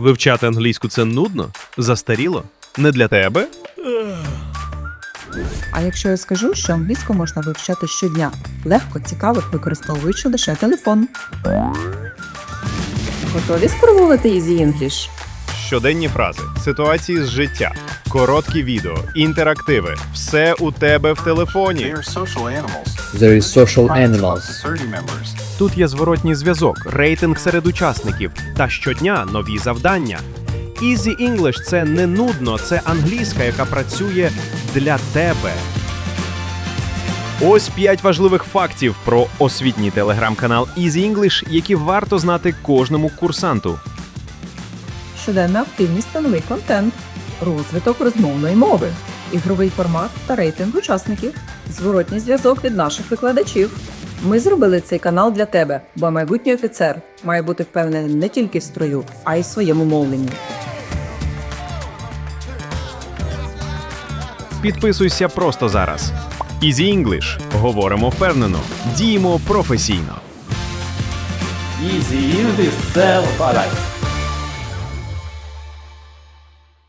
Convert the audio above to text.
Вивчати англійську це нудно? Застаріло? Не для тебе? А якщо я скажу, що англійську можна вивчати щодня, легко, цікаво, використовуючи лише телефон. Готові спробувати Easy English? Щоденні фрази, ситуації з життя, короткі відео, інтерактиви все у тебе в телефоні. They are social animals. There is social animals. To 30 members. Тут є зворотній зв'язок, рейтинг серед учасників та щодня нові завдання. Easy English – це не нудно, це англійська, яка працює для тебе. Ось п'ять важливих фактів про освітній телеграм-канал Easy English, які варто знати кожному курсанту. Щоденна активність та новий контент, розвиток розмовної мови, ігровий формат та рейтинг учасників, зворотній зв'язок від наших викладачів. Ми зробили цей канал для тебе, бо майбутній офіцер має бути впевнений не тільки в строю, а й в своєму мовленні. Підписуйся просто зараз. Easy English. Говоримо впевнено, діємо професійно. Easy English це Life.